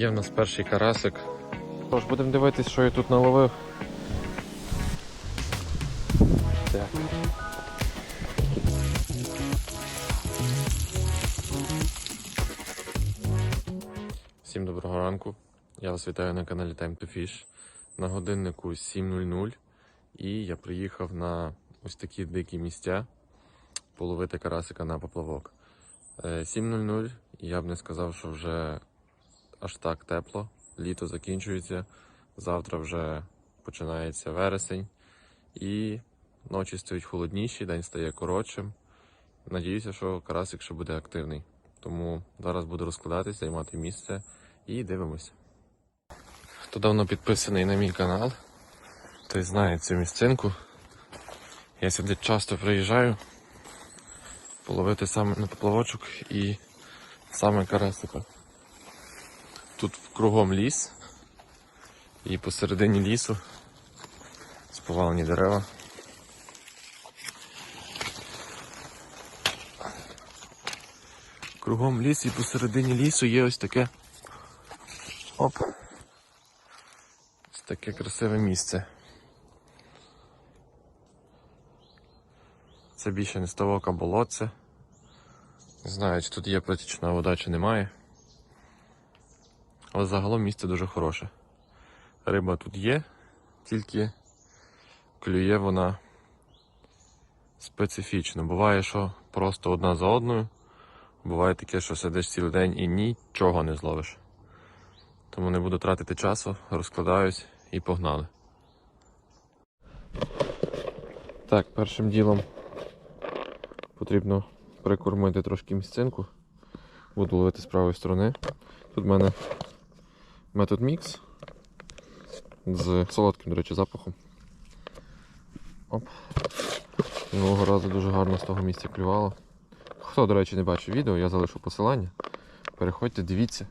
Є в нас перший карасик. Тож, будемо дивитись, що я тут наловив. Так. Всім доброго ранку. Я вас вітаю на каналі Time to Fish. На годиннику 7.00 і я приїхав на ось такі дикі місця половити карасика на поплавок. Е, 7.00 я б не сказав, що вже аж так тепло. Літо закінчується. Завтра вже починається вересень. І ночі стають холодніші, день стає коротшим. Надіюся, що карасик ще буде активний. Тому зараз буду розкладатись, займати місце і дивимося. Хто давно підписаний на мій канал, той знає цю місцинку. Я сюди часто приїжджаю половити саме на поплавочок і саме карасика. Тут кругом ліс, і посередині лісу сповалені дерева. Кругом ліс і посередині лісу є ось таке. Оп. Ось таке красиве місце. Це більше не ставок, а болотце. Не знаю, чи тут є протічна вода, чи немає. Але загалом місце дуже хороше. Риба тут є, тільки клює вона специфічно. Буває, що просто одна за одною. Буває таке, що сидиш цілий день і нічого не зловиш. Тому не буду тратити часу, розкладаюсь і погнали. Так, першим ділом потрібно прикормити трошки місцинку. Буду ловити з правої сторони. Тут в мене метод мікс з солодким, до речі, запахом. Оп. Минулого разу дуже гарно з того місця клювало. Хто, до речі, не бачив відео, я залишу посилання. Переходьте, дивіться.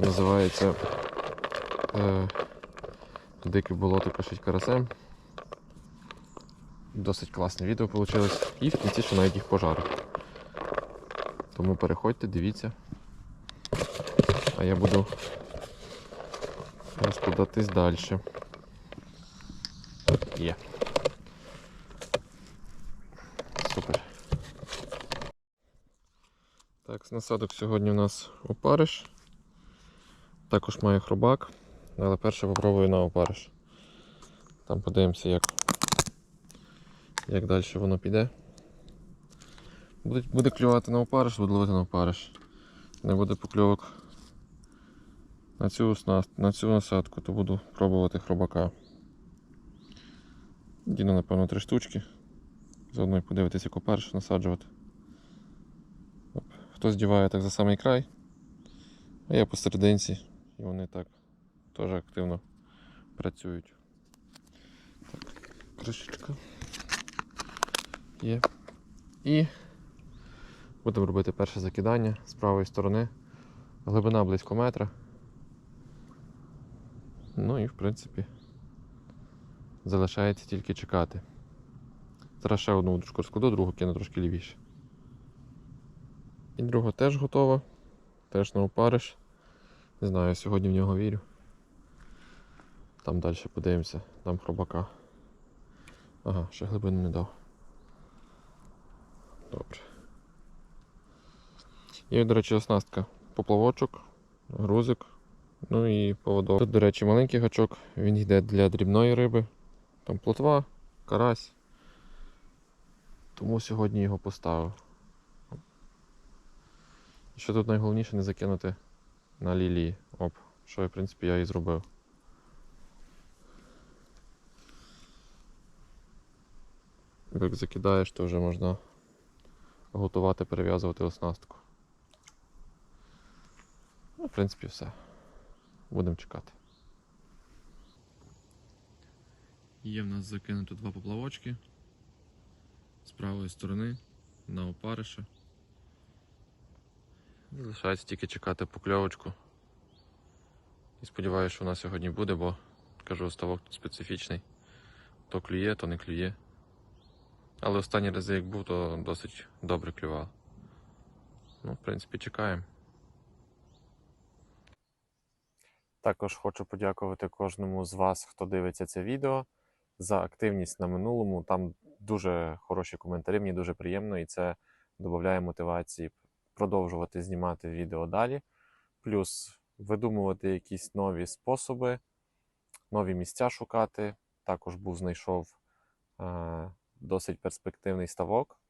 Називається е, Дике болото пишуть карасем. Досить класне відео вийшло. І в кінці ще навіть їх пожарив. Тому переходьте, дивіться. Я буду розкладатись далі. Є. Супер. Так, насадок сьогодні у нас опариш. Також має хробак, але перше попробую на опариш. Там подивимося, як, як далі воно піде. Буде, буде клювати на опариш, буду ловити на опариш. Не буде покльовок на цю, на цю насадку, то буду пробувати хробака. Діну, напевно, три штучки. Заодно подивитися, як опариш насаджувати. Оп. Хтось діває так за самий край, а я посерединці, і вони так теж активно працюють. Так, кришечка. Є. І будемо робити перше закидання з правої сторони. Глибина близько метра. Ну і в принципі залишається тільки чекати. Зараз ще одну удочку розкладу, другу кину трошки лівіше. І друга теж готова. Теж на опариш. Не знаю, сьогодні в нього вірю. Там далі подивимося, там хробака. Ага, ще глибину не дав. Добре. І, до речі, оснастка. Поплавочок, грузик, ну і поводок. Тут, до речі, маленький гачок, він йде для дрібної риби. Там плотва, карась. Тому сьогодні його поставив. І Що тут найголовніше не закинути на лілії. Оп, що в принципі я і зробив. Як закидаєш, то вже можна готувати, перев'язувати оснастку. Ну, в принципі, все. Будемо чекати. Є в нас закинуто два поплавочки з правої сторони на опариша. Залишається тільки чекати покльовочку. І сподіваюся, що вона сьогодні буде, бо кажу, ставок тут специфічний. То клює, то не клює. Але останні рази, як був, то досить добре клював. Ну, в принципі, чекаємо. Також хочу подякувати кожному з вас, хто дивиться це відео, за активність на минулому. Там дуже хороші коментарі, мені дуже приємно, і це додає мотивації продовжувати знімати відео далі. Плюс видумувати якісь нові способи, нові місця шукати. Також був знайшов е, досить перспективний ставок.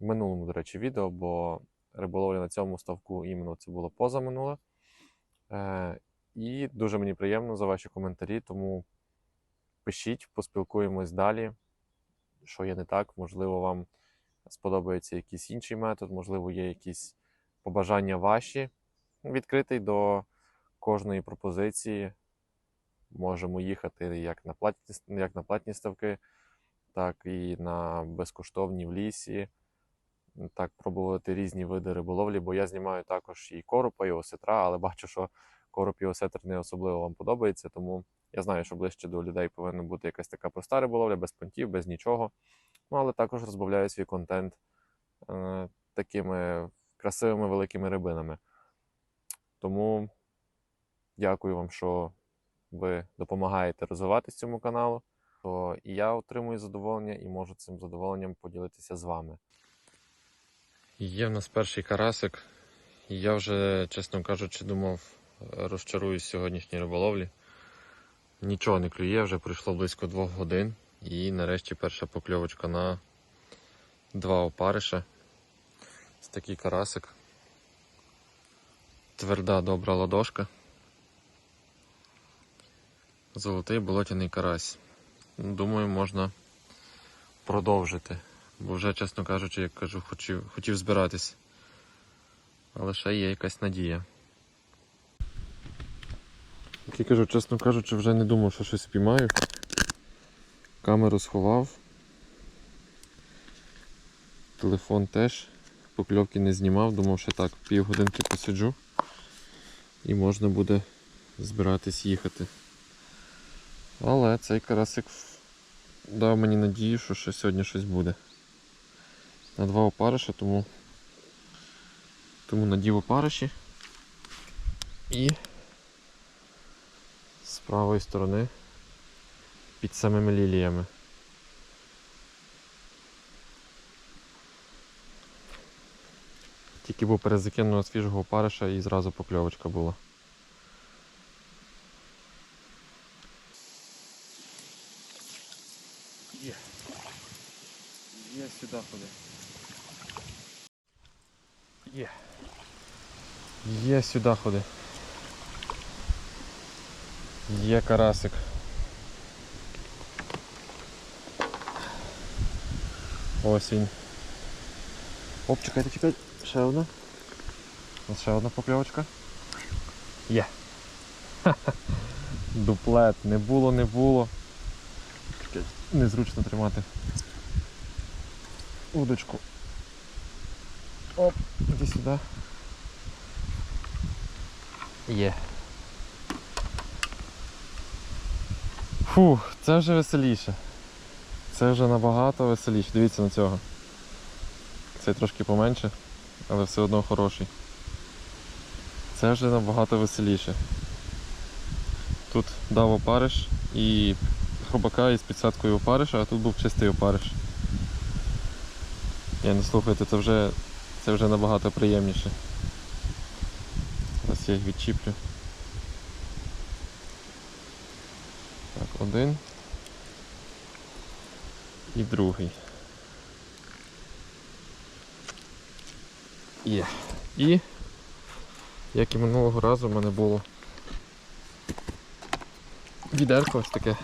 В минулому, до речі, відео, бо риболовля на цьому ставку іменно це було позаминуле. Е, і дуже мені приємно за ваші коментарі, тому пишіть, поспілкуємось далі. Що є не так, можливо, вам сподобається якийсь інший метод, можливо, є якісь побажання ваші. Відкритий до кожної пропозиції. Можемо їхати як на платні, як на платні ставки, так і на безкоштовні в лісі. Так, пробувати різні види риболовлі, бо я знімаю також і коропа, і осетра, але бачу, що короб і не особливо вам подобається, тому я знаю, що ближче до людей повинна бути якась така проста риболовля, без понтів, без нічого. Ну, але також розбавляю свій контент е, такими красивими великими рибинами. Тому дякую вам, що ви допомагаєте розвиватись цьому каналу. То і я отримую задоволення і можу цим задоволенням поділитися з вами. Є в нас перший карасик. Я вже, чесно кажучи, думав, розчаруюсь сьогоднішній риболовлі. Нічого не клює, вже пройшло близько двох годин. І нарешті перша покльовочка на два опариша. Ось такий карасик. Тверда добра ладошка. Золотий болотяний карась. Думаю, можна продовжити. Бо вже, чесно кажучи, як кажу, хотів, хотів збиратись. Але ще є якась надія. Я кажу, чесно кажучи, вже не думав, що щось спіймаю. Камеру сховав. Телефон теж. Покльовки не знімав, думав, що так, півгодинки посиджу і можна буде збиратись їхати. Але цей карасик дав мені надію, що ще сьогодні щось буде. На два опариша, тому тому надів опариші і правої сторони під самими ліліями. Тільки був перезакинув свіжого опариша і зразу покльовочка була. Є. Є сюди ходи. Є. Є сюди ходи. Є карасик. Ось він. Оп, чекайте, чекайте. Ще одна. Ось ще одна покльовочка. Є. Дуплет. Не було, не було. Незручно тримати. Удочку. Оп, іди сюди. Є. Фух, це вже веселіше. Це вже набагато веселіше. Дивіться на цього. Цей трошки поменше, але все одно хороший. Це вже набагато веселіше. Тут дав опариш і хробака із підсадкою опариша, а тут був чистий опариш. Я не слухайте, це вже, це вже набагато приємніше. Зараз я їх відчіплю. Так, один. І другий. Є. І, як і минулого разу, в мене було відерко ось таке.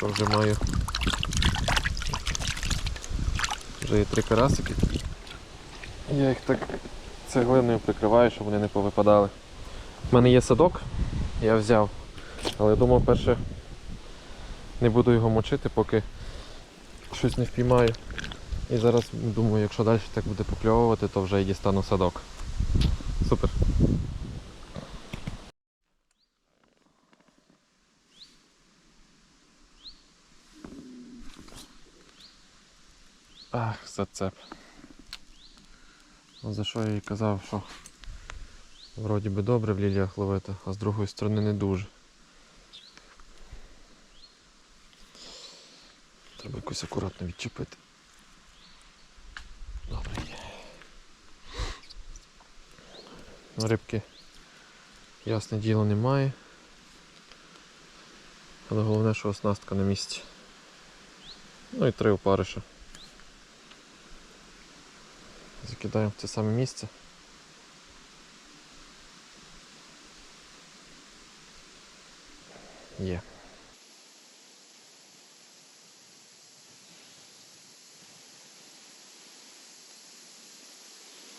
То вже маю. Вже є три карасики. Я їх так цеглиною прикриваю, щоб вони не повипадали. У мене є садок, я взяв, але я думав перше не буду його мочити, поки щось не впіймаю. І зараз думаю, якщо далі так буде покльовувати, то вже і дістану садок. Супер. Ах, зацеп. Ну, За що я їй казав, що Вроді би добре в ліліях ловити, а з другої сторони не дуже. Треба якось акуратно відчепити. Добре Рибки, ясне діло, немає. Але головне, що оснастка на місці. Ну і три опариша. Закидаємо в це саме місце. Є.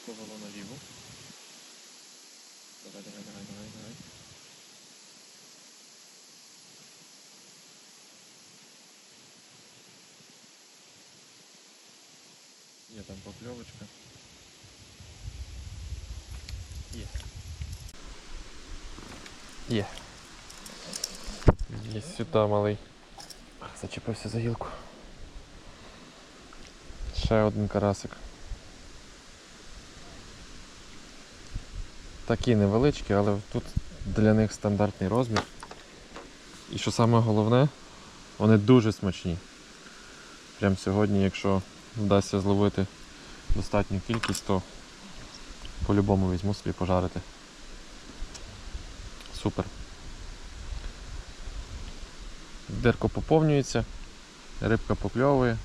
Повело наліво. Давай, давай, давай, давай, давай. Є там покльовочка. Є. Є. Є сюди малий. Зачепився за гілку. Ще один карасик. Такі невеличкі, але тут для них стандартний розмір. І що саме головне, вони дуже смачні. Прям сьогодні, якщо вдасться зловити достатню кількість, то по-любому візьму собі пожарити. Супер. Дерко поповнюється, рибка покльовує.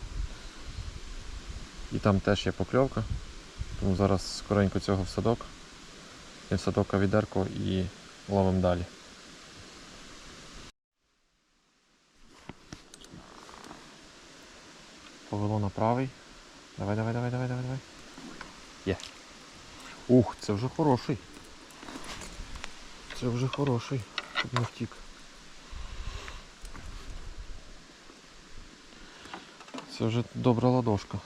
І там теж є покльовка. Тому зараз скоренько цього в садок. І в садок а і ловимо далі. Повело на правий. Давай, давай, давай, давай, давай, давай. Є. Ух, це вже хороший. Це вже хороший. Щоб не втік. Це вже добра ладошка.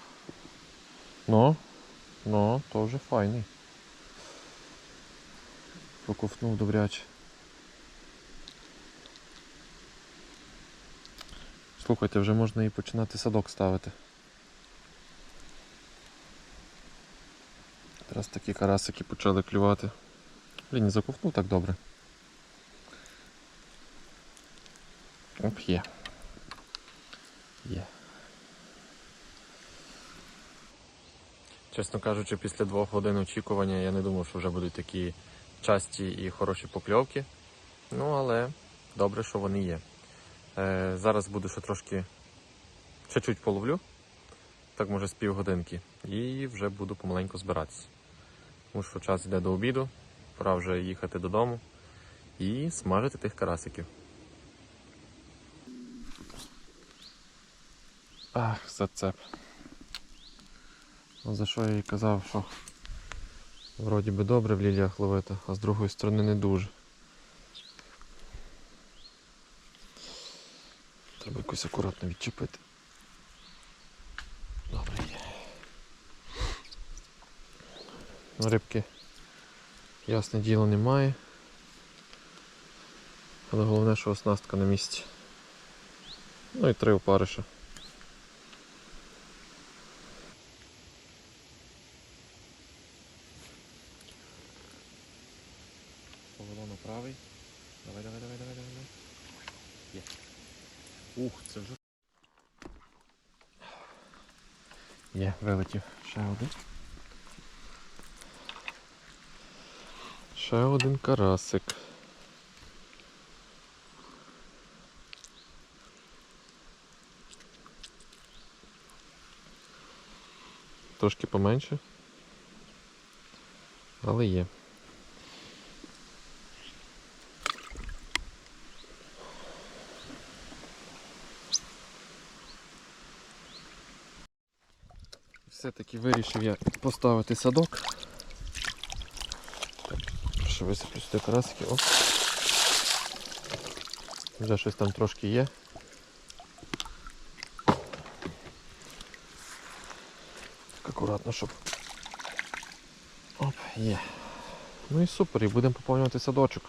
Ну, ну, то вже файний. Проковтнув добряче. Слухайте, вже можна і починати садок ставити. Зараз такі карасики почали клювати. Блін, не заковтнув так добре. Оп, є. Є. Чесно кажучи, після двох годин очікування я не думав, що вже будуть такі часті і хороші покльовки. Ну, але добре, що вони є. Е, зараз буду ще трошки ще чуть половлю, так може з півгодинки, і вже буду помаленьку збиратися. Тому що час йде до обіду, пора вже їхати додому і смажити тих карасиків. Ах, зацеп. Ну, За що я і казав, що вроді би добре в ліліях ловити, а з другої сторони не дуже. Треба якось акуратно відчепити. Добре є. Ну, Рибки, ясне діло, немає. Але головне, що оснастка на місці. Ну і три опариша. Повело на правий. Давай, давай, давай, давай, давай. давай. Є. Ух, це вже. Є, вилетів. Ще один. Ще один карасик. Трошки поменше. Але є. Все-таки вирішив я поставити садок. Прошу висиплю сюди карасики. О. Вже щось там трошки є. Так акуратно, щоб. Оп, є. Ну і супер, і будемо поповнювати садочок.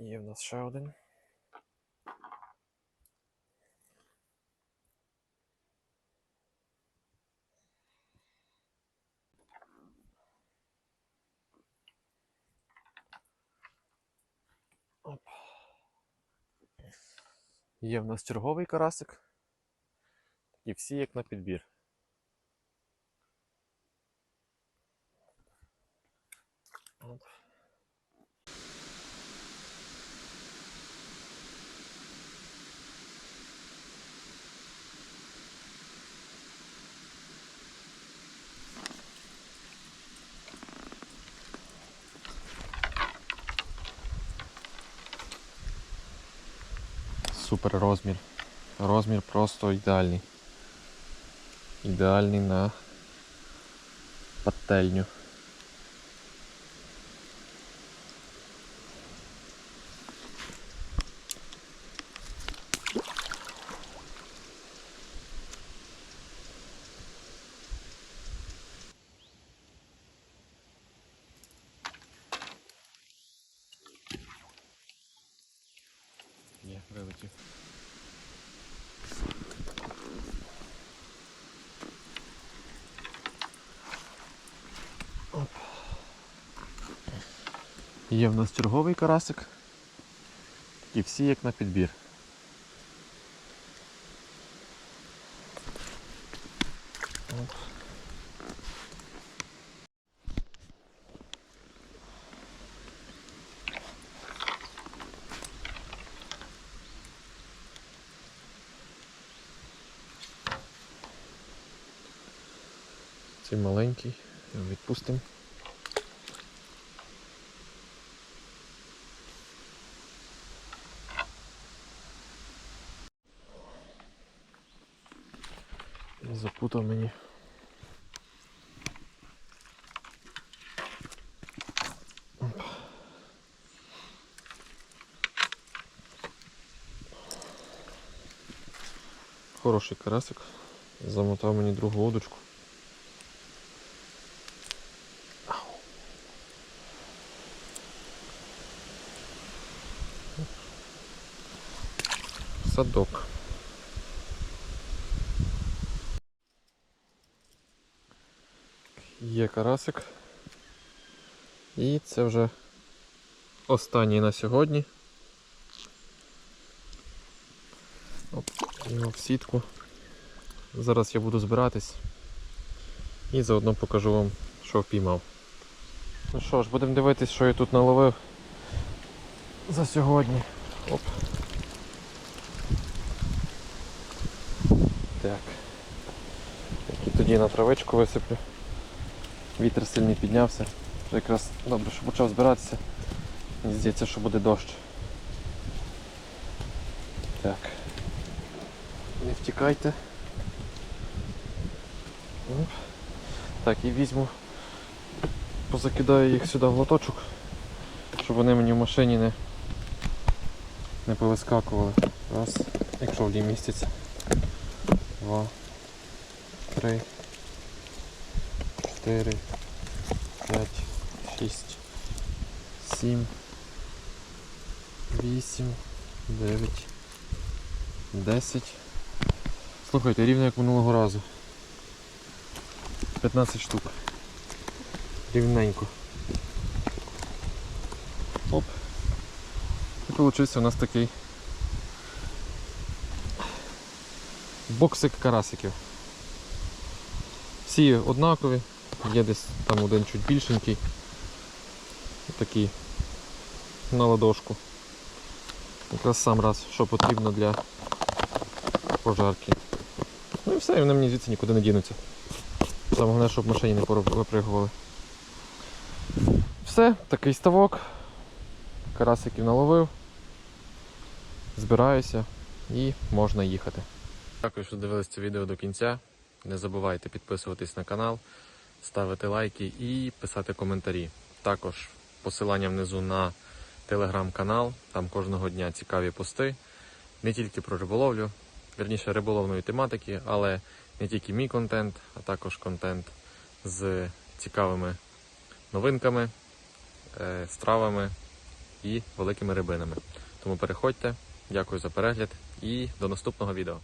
Є в нас ще один. Оп. Є в нас черговий карасик. І всі як на підбір. Супер розмір. Розмір просто ідеальний. Ідеальний на пательню. Є, вилетів. Оп. Є в нас черговий карасик. І всі як на підбір. Оп. Цей маленький, його відпустимо. І запутав мені. Хороший карасик. Замотав мені другу удочку. Садок. Є карасик. І це вже останній на сьогодні. Оп, його в сітку. Зараз я буду збиратись і заодно покажу вам, що впіймав. Ну що ж, будемо дивитись, що я тут наловив за сьогодні. Оп. Так. І тоді на травичку висиплю. Вітер сильний піднявся. Вже якраз добре, що почав збиратися. Мені здається, що буде дощ. Так. Не втікайте. Так, і візьму, позакидаю їх сюди в лоточок, щоб вони мені в машині не, не повискакували. Раз, якщо в ній міститься. Два, три, чотири, п'ять, шість, сім, вісім, дев'ять, десять. Слухайте, рівно як минулого разу. 15 штук. Рівненько. Оп. І получився у нас такий боксик карасиків. Всі однакові, є десь там один чуть більшенький. Такий на ладошку. Якраз сам раз, що потрібно для пожарки. Ну і все, і вони мені звідси нікуди не дінуться. Саме головне, щоб машині не випригували. Все, такий ставок. Карасиків наловив. Збираюся і можна їхати. Дякую, що дивились це відео до кінця. Не забувайте підписуватись на канал, ставити лайки і писати коментарі. Також посилання внизу на телеграм-канал. Там кожного дня цікаві пости. Не тільки про риболовлю, вірніше риболовної тематики, але не тільки мій контент, а також контент з цікавими новинками, е, стравами і великими рибинами. Тому переходьте, дякую за перегляд і до наступного відео.